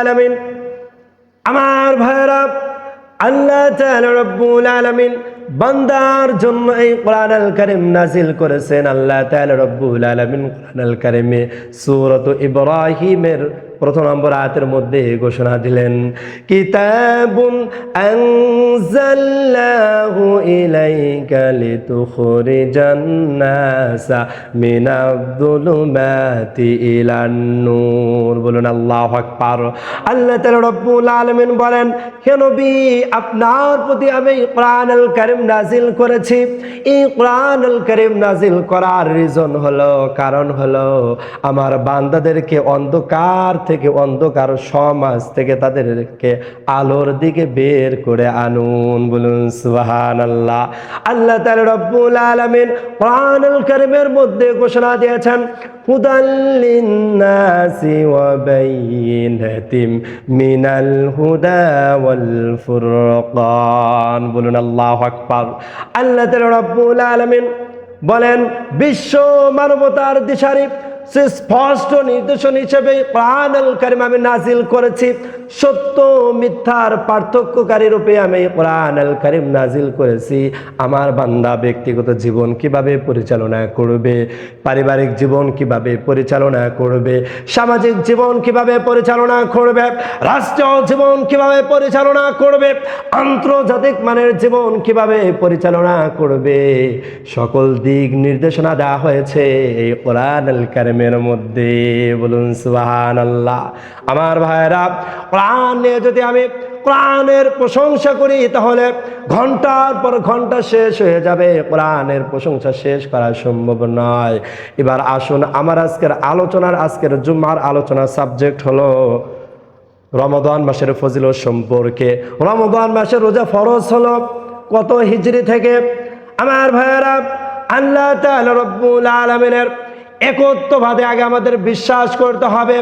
আলামিন। আমার ভাইরা আল্লাহ রব্বুল আলমিন বান্দার জন্য এই কোরআন আল কারীম নাজিল করেছেন। আল্লাহ রব্বুল আলমিন কোরআন আল কারীমে সুরত ইব্রাহিমের প্রথম নম্বর আয়াতের মধ্যে ঘোষণা দিলেন, কিতাবুন আনজাল্লাহু ইলাইকা লিতুখরিজান নাসা মিনাজ-যুলুমাতি ইলান নূর। বলুন, আল্লাহু আকবার। আল্লাহ তাআলা রব্বুল আলামিন বলেন, হে নবী, আপনার প্রতি আমি কোরআনুল কারীম নাজিল করেছি। এই কোরআনুল কারীম নাজিল করার রিজন হলো, কারণ হলো, আমার বান্দাদেরকে অন্ধকার থেকে অন্ধকার সমাজ থেকে তাদেরকে আলোর দিকে বের করে আনুন। বলুন সুবাহান আল্লাহ আল্লাহ তাআলা রব্বুল আলামিন কোরআনুল কারীমের মধ্যে ঘোষণা দিয়েছেন বলুন, বিশ্ব মানবতার দিশারি সে স্পষ্ট নির্দেশন হিসেবে আল কারিম আমি নাজিল করেছি। সত্য মিথ্যার পার্থক্যকারী রূপে আমি আল কারিম নাজিল করেছি। আমার বান্দা ব্যক্তিগত জীবন কীভাবে পরিচালনা করবে? পারিবারিক জীবন কীভাবে পরিচালনা করবে? সামাজিক জীবন কীভাবে পরিচালনা করবে? রাষ্ট্রীয় জীবন কীভাবে পরিচালনা করবে? আন্তর্জাতিক মানের জীবন কীভাবে পরিচালনা করবে? সকল দিক নির্দেশনা দেওয়া হয়েছে এই কোরআন আল কারিমের মধ্যে বলুন সুবাহান আল্লাহ আমার ভাইরা নিয়ে যদি আমি কোরআনের প্রশংসা করি, তাহলে ঘণ্টার পর ঘণ্টা শেষ হয়ে যাবে। কোরআনের প্রশংসা শেষ করা সম্ভব নয়। এবার আসুন, আমার আজকের আলোচনার, আজকের জুম্মার আলোচনার সাবজেক্ট হলো রমদান মাসের ফজিলত সম্পর্কে। রমদান মাসের রোজা ফরজ হলো কত হিজরি থেকে? আমার ভাইয়েরা, আল্লাহ তাআলা রব্বুল আলামিনের একত্বভাবে আগে আমাদের বিশ্বাস করতে হবে।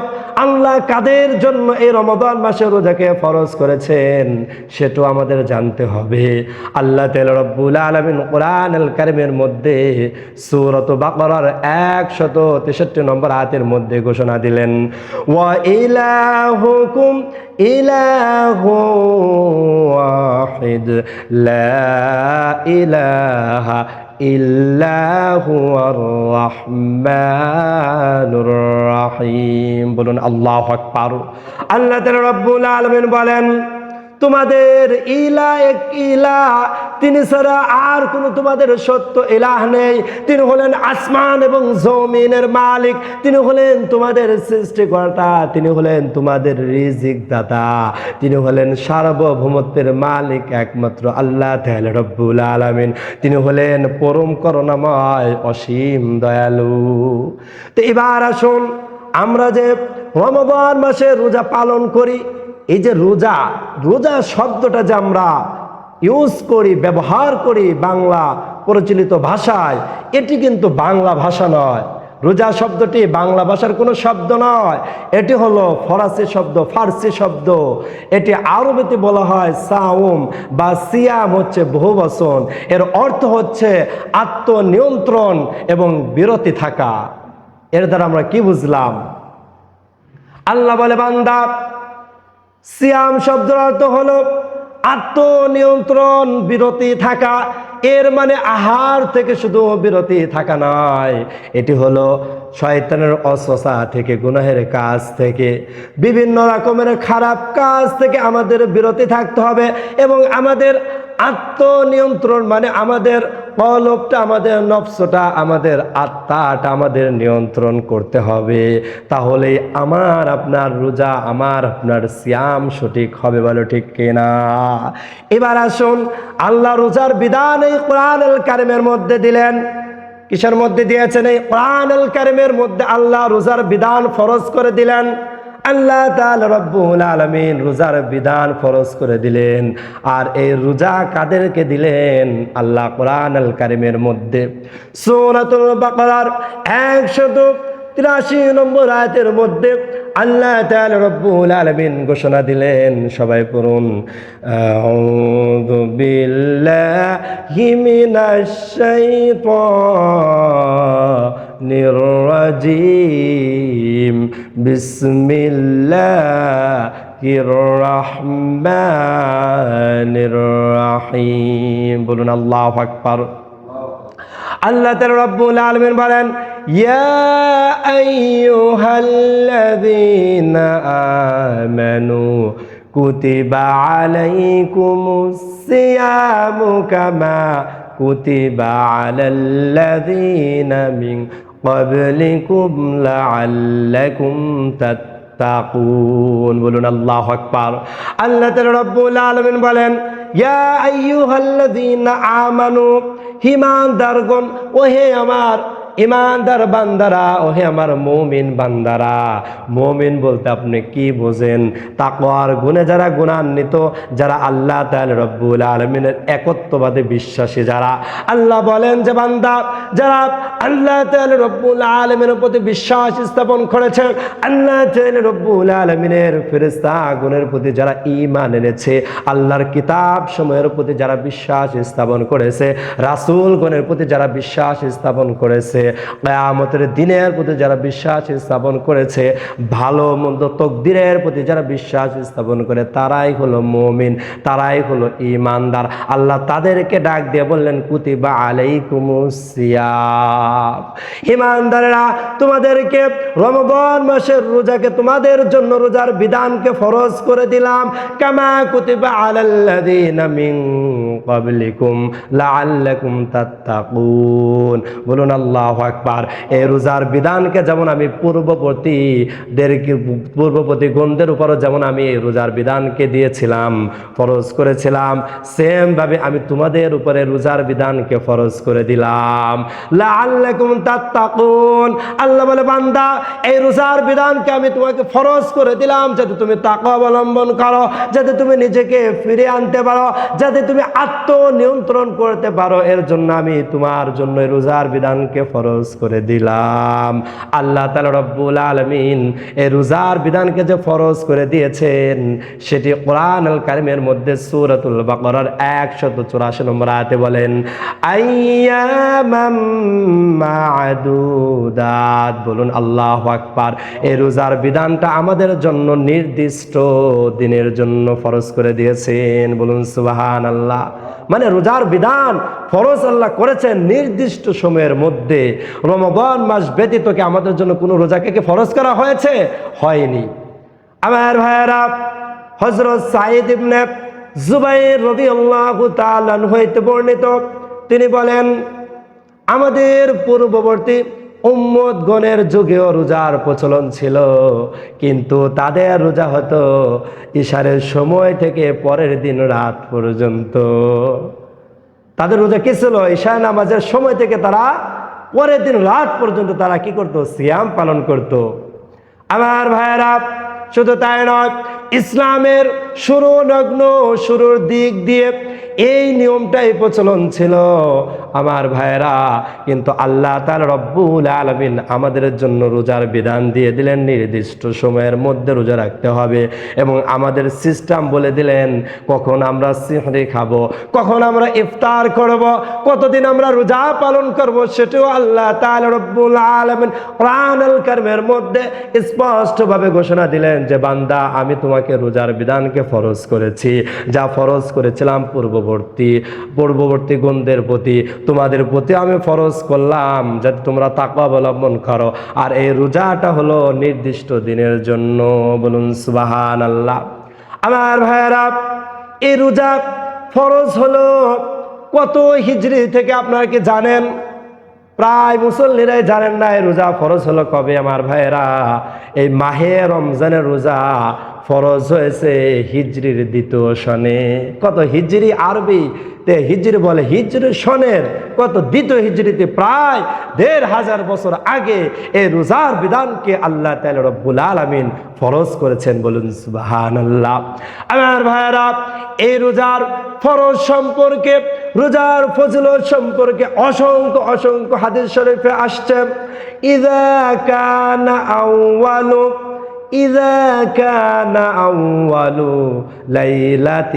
আল্লাহ কাদের জন্য এই রমদান মাসে রোজাকে ফরজ করেছেন, সেটাও আমাদের জানতে হবে। আল্লাহ তেল রব্বুল আলমিন কোরআন আল কারিমের মধ্যে সুরত বাকরার একশত তেষট্টি নম্বর হাতের মধ্যে ঘোষণা দিলেন, ওয়া ইলাহুকুম ইলাহু لا লা ইলাহা هو الرحمن الرحيم বলুন, আল্লাহ আকবার। আল্লাহ তাআলা রব্বুল আলামিন বলেন, তোমাদের ইলা এক ইলা তিনি ছাড়া আর কোনো তোমাদের সত্য এলাহ নেই। তিনি হলেন আসমান এবং জমিনের মালিক। তিনি হলেন তোমাদের সৃষ্টিকর্তা। তিনি হলেন তোমাদের রিজিক দাতা তিনি হলেন সার্বভৌমত্বের মালিক একমাত্র আল্লাহ রব্বুল আলামিন। তিনি হলেন পরম করুণাময় অসীম দয়ালু। তো এবার আসুন আমরা যে রমজান মাসে রোজা পালন করি, এই যে রোজা রোজা শব্দটা যে আমরা ইউজ করি, ব্যবহার করি বাংলা প্রচলিত ভাষায়। এটি কিন্তু বাংলা ভাষা নয়। রোজা শব্দটি বাংলা ভাষার কোনো শব্দ নয়। এটি হলো ফরাসি শব্দ, ফার্সি শব্দ। এটি আরবিতে বলা হয় সাউম বা সিয়াম হচ্ছে বহুবচন। এর অর্থ হচ্ছে আত্মনিয়ন্ত্রণ এবং বিরতি থাকা। এর দ্বারা আমরা কি বুঝলাম? আল্লাহ বলে, বান্দা, সিয়াম শব্দের অর্থ হলো আত্মনিয়ন্ত্রণ, বিরতি থাকা, এর মানে আহার থেকে শুধু বিরতি থাকা নয়। এটি হলো শয়তানের অসসা থেকে, গুনাহের কাজ থেকে। বিভিন্ন রকমের খারাপ কাজ থেকে আমাদের বিরতি থাকতে হবে এবং আমাদের আত্মনিয়ন্ত্রণ মানে আমাদের কলবটা আমাদের নফসটা, আমাদের আত্মাটা আমাদের নিয়ন্ত্রণ করতে হবে। তাহলে আমার আপনার রোজা, আমার আপনার সিয়াম সঠিক হবে বলো ঠিক কিনা? এবার আসুন, আল্লাহ রোজার বিধান এই কোরআন কারিমের মধ্যে দিলেন। কিসের মধ্যে দিয়েছেন এই কোরআন কারিমের মধ্যে আল্লাহ রোজার বিধান ফরজ করে দিলেন। আল্লাহ তাআলা রব্বুল আলমিন রোজার বিধান ফরজ করে দিলেন। আর এই রোজা কাদেরকে দিলেন? আল্লাহ কোরআন আল কারিমের মধ্যে। সূরাতুল বাকারার 183 নম্বর আয়াতের মধ্যে আল্লাহ তাআলা রব্বুল আলামিন ঘোষণা দিলেন। সবাই পড়ুন। আউযু বিল্লাহি الرجيم بسم الله الرحمن الرحيم বলুন আল্লাহু আকবার আল্লাহ তাআলা রব্বুল আলামিন বলেন ইয়া আইয়ুহাল্লাযীনা আমানু কুতিবা আলাইকুমুস সিয়ামু কামা কুতিবা আলাল্লাযীনা মিন ক্বাবলিকুম লাআল্লাকুম তাত্তাকুন বলুন আল্লাহু আকবার। আল্লাহ তাআলা রব্বুল আলামিন বলেন, ইয়া আইয়ুহাল্লাযীনা আমানু হিমানদারগণ ওহে আমার ইমানদার বান্দারা, ওহে আমার মৌমিন বান্দারা। মৌমিন বলতে আপনি কি বোঝেন? তাকওয়ার গুণে যারা গুণান্বিত, যারা আল্লাহ তাআলা রব্বুল আলামিনের একত্ববাদে বিশ্বাসী যারা। আল্লাহ বলেন যে বান্দা, যারা আল্লাহ তাআলা রব্বুল আলামিনের প্রতি বিশ্বাস স্থাপন করেছে, আল্লাহ তাআলা রব্বুল আলামিনের ফেরেশতা গুণের প্রতি যারা ঈমান এনেছে, আল্লাহর কিতাব সময়ের প্রতি যারা বিশ্বাস স্থাপন করেছে, রাসূল গুণের প্রতি যারা বিশ্বাস স্থাপন করেছে কেয়ামতের দিনের প্রতি যারা বিশ্বাস স্থাপন করেছে, ভালো মন্দ তকদিরের প্রতি যারা বিশ্বাস স্থাপন করে, তারাই হলো মমিন, তারাই হলো ইমানদার আল্লাহ তাদেরকে ডাক দিয়ে বললেন, কুতিবা আলাইকুমুসিয়াম ইমানদারেরা তোমাদেরকে রমজান মাসের রোজাকে তোমাদের জন্য রোজার বিধানকে ফরজ করে দিলাম। কামা কুতিবা আলাল্লাযীনা মিন ক্বাবলিকুম লাআল্লাকুম তাত্তাকুন। বলুন, আল্লাহু আকবার। এই রোজার বিধানকে যেমন আমি পূর্ববর্তীদেরকে পূর্ববর্তী গণদের উপরও যেমন আমি রোজার বিধানকে দিয়েছিলাম, ফরজ করেছিলাম সেম ভাবে আমি তোমাদের উপরে রোজার বিধানকে ফরজ করে দিলাম। আল্লাহ বলে, বান্দা, এই রোজার বিধানকে আমি তোমাকে ফরজ করে দিলাম যাতে তুমি তাকওয়া অবলম্বন করো, যাতে তুমি নিজেকে ফিরে আনতে পারো, যাতে তুমি আত্ম নিয়ন্ত্রণ করতে পারো। এর জন্য আমি তোমার জন্য রোজার বিধানকে ফরজ করে দিলাম। আল্লাহ তাআলা রব্বুল আলামিন এই রোজার বিধানকে যে ফরজ করে দিয়েছেন, সেটি কোরআন আল কারিমের মধ্যে সূরাতুল বাকারার 184 নম্বর আয়াতে বলেন বলুন আল্লাহ আকবার। এই রোজার বিধানটা আমাদের জন্য নির্দিষ্ট দিনের জন্য ফরজ করে দিয়েছেন। বলুন সুবহানাল্লাহ। মানে রোজার বিধান ফরজ আল্লাহ করেছেন নির্দিষ্ট সময়ের মধ্যে। রমবান মাস ব্যতীত কি আমাদের জন্য কোনো রোজাকে কি ফরজ করা হয়েছে? হয়নি। আমার ভাইয়েরা হজরত সাইদ ইবনে জুবাইর রাদিয়াল্লাহু তাআলা হইতে বর্ণিত। তিনি বলেন, আমাদের পূর্ববর্তী উম্মত গণের যুগেও রোজার প্রচলন ছিল। কিন্তু তাদের রোজা হতো ইশারের সময় থেকে পরের দিন রাত পর্যন্ত। তাদের রোজা কি ছিল? ঈশা নামাজের সময় থেকে তারা পরের দিন রাত পর্যন্ত তারা কি করত? সিয়াম পালন করত। আমার ভাইয়েরা, শুধু তাই নয়, ইসলামের শুরু নগ্ন, শুরুর দিক দিয়ে এই নিয়মটাই প্রচলন ছিল। আমার ভাইয়েরা, কিন্তু আল্লাহ তার রব্বুল আলমিন আমাদের জন্য রোজার বিধান দিয়ে দিলেন, নির্দিষ্ট সময়ের মধ্যে রোজা রাখতে হবে এবং আমাদের সিস্টেম বলে দিলেন, কখন আমরা সিহরি খাব, কখন আমরা ইফতার করব, কতদিন আমরা রোজা পালন করব, সেটাও আল্লাহ তাআলা রব্বুল আলমিন কোরআনুল কারীমের মধ্যে স্পষ্টভাবে ঘোষণা দিলেন যে, বান্দা, আমি তোমাকে রোজার বিধানকে ফরজ করেছি, যা ফরজ করেছিলাম পূর্ববর্তী পূর্ববর্তী গণদের প্রতি, তোমাদের প্রতি আমি ফরজ করলাম, যাতে তোমরা তাকওয়া অবলম্বন করো। আর এই রোজাটা হলো নির্দিষ্ট দিনের জন্য, বলুন সুবাহান আল্লাহ আমার ভাইয়েরা, এই রোজা ফরজ হলো কত হিজড়ি থেকে আপনারা কি জানেন? প্রায় মুসল্লিরাই জানেন না, এই রোজা ফরজ হলো কবে আমার ভাইয়েরা? এই মাহে রমজানের রোজা ফরজ হয়েছে হিজরির দ্বিতীয় সনে। কত হিজরি আরবি তে হিজরি বলে হিজরি সনের, কত দ্বিতীয় হিজরিতে প্রায় দেড় হাজার বছর আগে এই রোজার বিধানকে আল্লাহ তাআলা রব্বুল আলামিন ফরজ করেছেন বলুন সুবহানাল্লাহ। আমার ভাইয়েরা, এই রোজার ফরজ সম্পর্কে, রোজার ফজিলত সম্পর্কে অসংখ্য অসংখ্য হাদিস শরীফে আসছে ইদা কানা إذا كان أول ليلة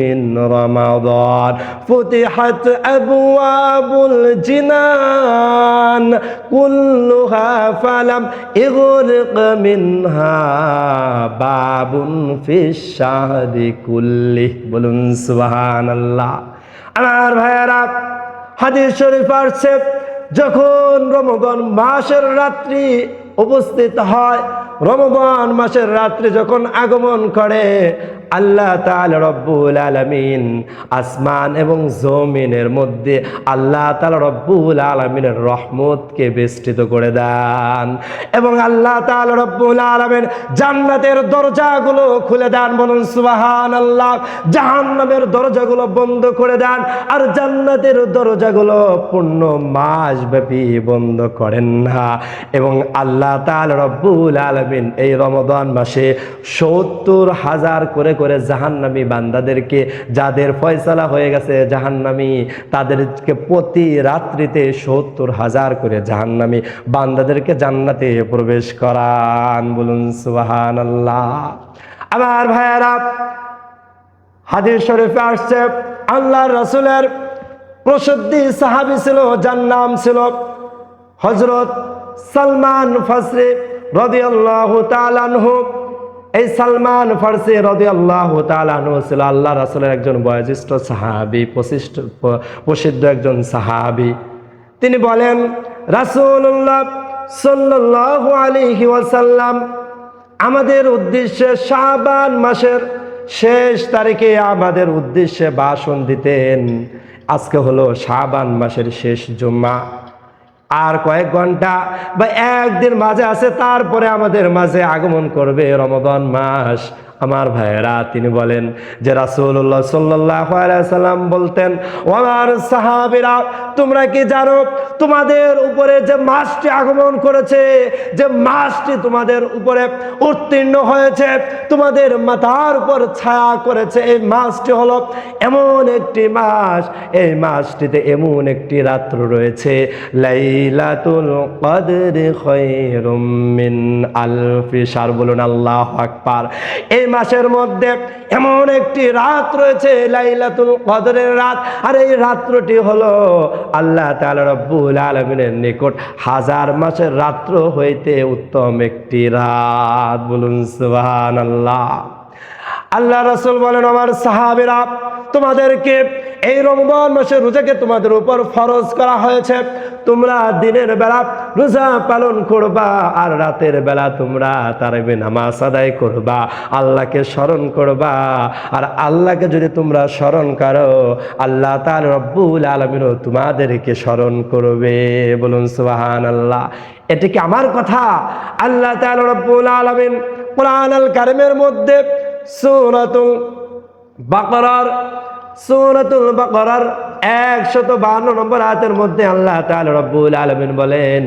من رمضان فتحت أبواب الجنان كلها فلم يغرق منها باب في الشهر كله বলুন সুবহান আল্লাহ আমার ভাইয়ারা হাদিস শরীফ আসছে যখন রমজান মাসের রাত্রি উপস্থিত হয় রমজান মাসের রাত্রে যখন আগমন করে আল্লাহ তাল রব্বুল আলমিন আসমান এবং জমিনের মধ্যে আল্লাহ তাআলা রব্বুল আলামিনের রহমতকে বেষ্টিত করে দেন। এবং আল্লাহ তাআলা রব্বুল আলামিন জান্নাতের দরজাগুলো খুলে দেন বলুন সুবাহান আল্লাহ জাহান্নামের দরজাগুলো বন্ধ করে দেন আর জান্নাতের দরজাগুলো পূর্ণ মাস ব্যাপী বন্ধ করেন না। এবং আল্লাহ তাআলা রব্বুল আলামিন এই রমদান মাসে সত্তর হাজার করে করে জাহান্নামী বান্দাদেরকে, যাদের ফয়সালা হয়ে গেছে জাহান্নামী, তাদেরকে প্রতি রাত্রিতে সত্তর হাজার করে জাহান্নামী বান্দাদেরকে জান্নাতে প্রবেশ করান। বলুন সুবাহান আল্লাহ আমার ভাইয়ারা, হাদিস শরীফে আসছে আল্লাহ রসুলের প্রসিদ্ধি সাহাবি ছিল, যার নাম ছিল হজরত সালমান ফাসরি রদিয়াল্লাহু তাআলাহু এই সালমান ফার্সি রদি আল্লাহ ছিল আল্লাহ রাসুলের একজন বয়োজ্যেষ্ঠ সাহাবি, প্রশিষ্ট, প্রসিদ্ধ একজন সাহাবি। তিনি বলেন রাসুল্লাহ সাল্লাহ আলিহি ওয়াসাল্লাম আমাদের উদ্দেশ্যে শাবান মাসের শেষ তারিখে আমাদের উদ্দেশ্যে ভাষণ দিতেন। আজকে হলো শাবান মাসের শেষ জুম্মা। আর কয়েক ঘণ্টা বা একদিন মাঝে আছে, তারপরে আমাদের মাঝে আগমন করবে রমদান মাস। আমার ভাইয়েরা, তিনি বলেন যে রাসুল্লাহ সাল্লাহ সাল্লাম বলতেন আমার সাহাবিরা তোমরা কি জানো, তোমাদের উপরে যে মাসটি আগমন করেছে, যে মাসটি তোমাদের উপরে উত্তীর্ণ হয়েছে, তোমাদের মাথার উপর ছায়া করেছে, এই মাসটি হলো এমন একটি মাস এই মাসটিতে এমন একটি রাত্র রয়েছে। লাইলাতুল কদর খৈরুম মিন বলুন আল্লাহ আকবার। এই মাসের মধ্যে এমন একটি রাত রয়েছে, লাইলাতুল কদরের রাত। আর এই রাত্রটি হলো আল্লাহ তালা রব্বুল আলমিনের নিকট হাজার মাসের রাত্র হইতে উত্তম একটি রাত। বলুন সুবহানাল্লাহ। আল্লাহ আল্লাহ রসুল বলেন, আমার সাহাবিরা, তোমাদেরকে এই রমজান মাসে রোজাকে তোমাদের উপর ফরজ করা হয়েছে। তোমরা দিনের বেলা রোজা পালন করবা আর রাতের বেলা তোমরা তারাবি নামাজ আদায় করবা, আল্লাহকে স্মরণ করবা। আর আল্লাহকে যদি তোমরা স্মরণ করো, আল্লাহ তার রব্বুল আলমিনও তোমাদেরকে স্মরণ করবে। বলুন সুবাহান আল্লাহ এটা কি আমার কথা? আল্লাহ তাল রব্বুল আলমিন কোরআন আল কারিমের মধ্যে সূরাতুল বাকরার সূরাতুল বাকরার একশত বান্ন নম্বর আয়াতের মধ্যে আল্লাহ তাআলা রব্বুল আলামিন বলেন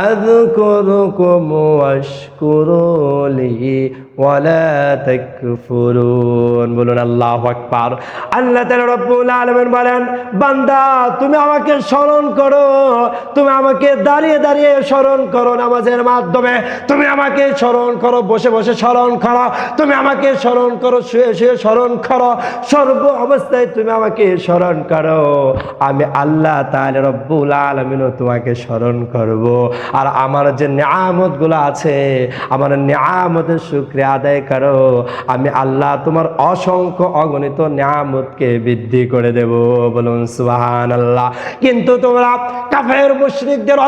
আযকুরুকুম ওয়াশকুরুলি ওয়ালা তাকফুরুন বলুন, আল্লাহু আকবার। আল্লাহ রব্বুল আলামিন বলেন, বান্দা, তুমি আমাকে স্মরণ করো। তুমি আমাকে দাঁড়িয়ে দাঁড়িয়ে স্মরণ করো নামাজের মাধ্যমে। তুমি আমাকে স্মরণ করো, বসে বসে স্মরণ করো। তুমি আমাকে স্মরণ করো, শুয়ে শুয়ে স্মরণ করো। সর্ব অবস্থায় তুমি আমাকে স্মরণ করো। আমি আল্লাহ তাআলা রব্বুল আলামিনও তোমাকে স্মরণ করব। আর আমার যে নিয়ামতগুলো আছে, আমার নিয়ামতের শুক্রিয়া আদায় করো। আমি আল্লাহ তোমার অসংখ্য অগণিত নিয়ামতকে বৃদ্ধি করে দেব। বলুন, সুবহানাল্লাহ। কিন্তু তোমরা কাফের, মুশরিকদের